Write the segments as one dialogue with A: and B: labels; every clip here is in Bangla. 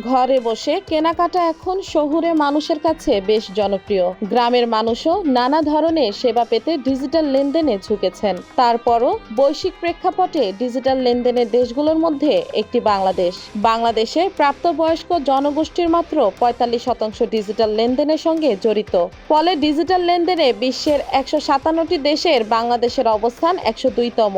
A: ঘরে বসে কেনাকাটা এখন শহুরে মানুষের কাছে বেশ জনপ্রিয়। গ্রামের মানুষও নানা ধরনের সেবা পেতে ডিজিটাল লেনদেনে ঝুঁকেছেন। তারপরও বৈশ্বিক প্রেক্ষাপটে ডিজিটাল লেনদেনের দেশগুলোর মধ্যে একটি বাংলাদেশ। বাংলাদেশে প্রাপ্তবয়স্ক জনগোষ্ঠীর মাত্র পঁয়তাল্লিশ শতাংশ ডিজিটাল লেনদেনের সঙ্গে জড়িত। ফলে ডিজিটাল লেনদেনে বিশ্বের একশো সাতান্নটি দেশের বাংলাদেশের অবস্থান একশো দুইতম।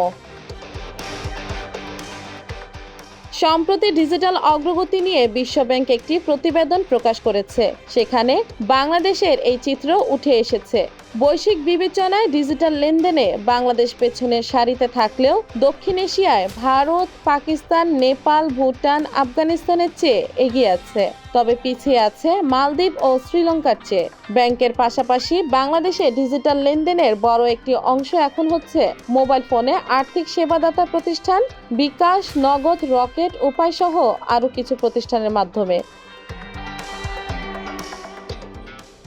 A: সম্প্রতি ডিজিটাল অগ্রগতি নিয়ে বিশ্বব্যাংক একটি প্রতিবেদন প্রকাশ করেছে। সেখানে বাংলাদেশের এই চিত্র উঠে এসেছে। বৈশ্বিক বিবেচনায় ডিজিটাল লেনদেনে বাংলাদেশ পেছনের সারিতে থাকলেও দক্ষিণ এশিয়ায় ভারত, পাকিস্তান, নেপাল, ভুটান, আফগানিস্তানের চেয়ে এগিয়ে আছে। তবে পিছিয়ে আছে মালদ্বীপ ও শ্রীলঙ্কার চেয়ে। ব্যাংকের পাশাপাশি বাংলাদেশে ডিজিটাল লেনদেনের বড় একটি অংশ এখন হচ্ছে মোবাইল ফোনে আর্থিক সেবাদাতা প্রতিষ্ঠান বিকাশ, নগদ, রকেট উপায় সহ আরও কিছু প্রতিষ্ঠানের মাধ্যমে।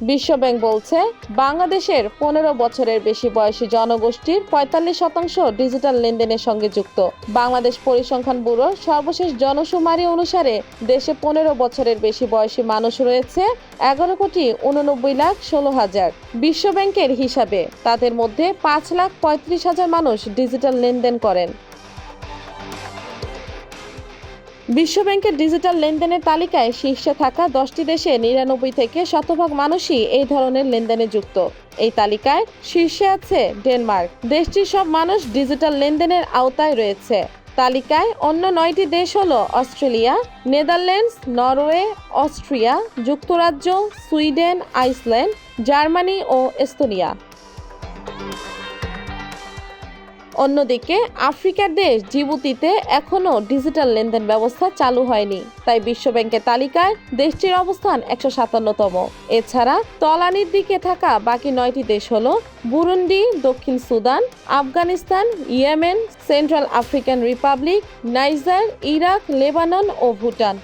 A: বিশ্বব্যাংক বলছে, বাংলাদেশের পনেরো বছরের বেশি বয়সী জনগোষ্ঠীর পঁয়তাল্লিশ শতাংশ ডিজিটাল লেনদেনের সঙ্গে যুক্ত। বাংলাদেশ পরিসংখ্যান ব্যুরোর সর্বশেষ জনশুমারি অনুসারে দেশে পনেরো বছরের বেশি বয়সী মানুষ রয়েছে এগারো কোটি উননব্বই লাখ ষোলো হাজার। বিশ্বব্যাংকের হিসাবে তাদের মধ্যে পাঁচ লাখ পঁয়ত্রিশ হাজার মানুষ ডিজিটাল লেনদেন করেন। বিশ্বব্যাংকের ডিজিটাল লেনদেনের তালিকায় শীর্ষে থাকা দশটি দেশে নিরানব্বই থেকে শতভাগ মানুষই এই ধরনের লেনদেনে যুক্ত। এই তালিকায় শীর্ষে আছে ডেনমার্ক। দেশটির সব মানুষ ডিজিটাল লেনদেনের আওতায় রয়েছে। তালিকায় অন্য নয়টি দেশ হলো অস্ট্রেলিয়া, নেদারল্যান্ডস, নরওয়ে, অস্ট্রিয়া, যুক্তরাজ্য, সুইডেন, আইসল্যান্ড, জার্মানি ও এস্তোনিয়া। অন্যদিকে আফ্রিকার দেশ জিবুতিতে এখনও ডিজিটাল লেনদেন ব্যবস্থা চালু হয়নি। তাই বিশ্বব্যাংকের তালিকায় দেশটির অবস্থান একশো সাতান্নতম। এছাড়া তলানির দিকে থাকা বাকি নয়টি দেশ হল বুরুন্ডি, দক্ষিণ Sudan, Afghanistan, Yemen, Central African Republic, Niger, Iraq, Lebanon ও ভুটান।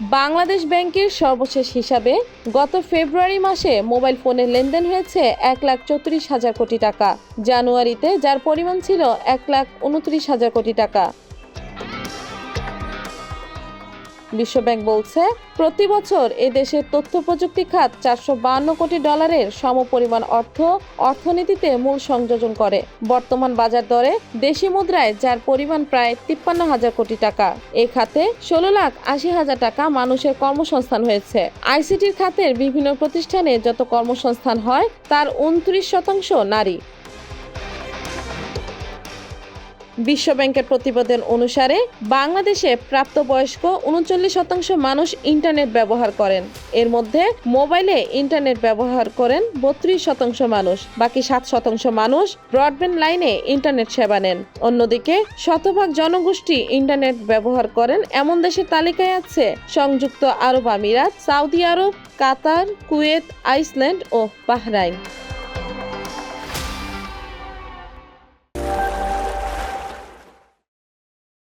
A: বাংলাদেশ ব্যাংকের সর্বশেষ হিসাবে গত ফেব্রুয়ারি মাসে মোবাইল ফোনের লেনদেন হয়েছে এক লাখ চৌত্রিশ হাজার কোটি টাকা। জানুয়ারিতে যার পরিমাণ ছিল এক লাখ উনত্রিশ হাজার কোটি টাকা। বিশ্বব্যাংক বলছে, প্রতি বছর এ দেশের তথ্য প্রযুক্তি খাত চারশো কোটি ডলারের সমপরিমাণ অর্থ অর্থনীতিতে মূল সংযোজন করে। বর্তমান বাজার দরে দেশি মুদ্রায় যার পরিমাণ প্রায় তিপ্পান্ন হাজার কোটি টাকা। এ খাতে ষোলো লাখ আশি হাজার টাকা মানুষের কর্মসংস্থান হয়েছে। আইসিটির খাতের বিভিন্ন প্রতিষ্ঠানে যত কর্মসংস্থান হয়, তার উনত্রিশ শতাংশ নারী। বিশ্বব্যাংকের প্রতিবেদন অনুসারে বাংলাদেশে প্রাপ্তবয়স্ক উনচল্লিশ শতাংশ মানুষ ইন্টারনেট ব্যবহার করেন। এর মধ্যে মোবাইলে ইন্টারনেট ব্যবহার করেন বত্রিশ শতাংশ মানুষ। বাকি সাত শতাংশ মানুষ ব্রডব্যান্ড লাইনে ইন্টারনেট সেবা নেন। অন্যদিকে শতভাগ জনগোষ্ঠী ইন্টারনেট ব্যবহার করেন। এমন দেশের তালিকায় আছে সংযুক্ত আরব আমিরাত, সৌদি আরব, কাতার, কুয়েত, আইসল্যান্ড ও বাহরাইন।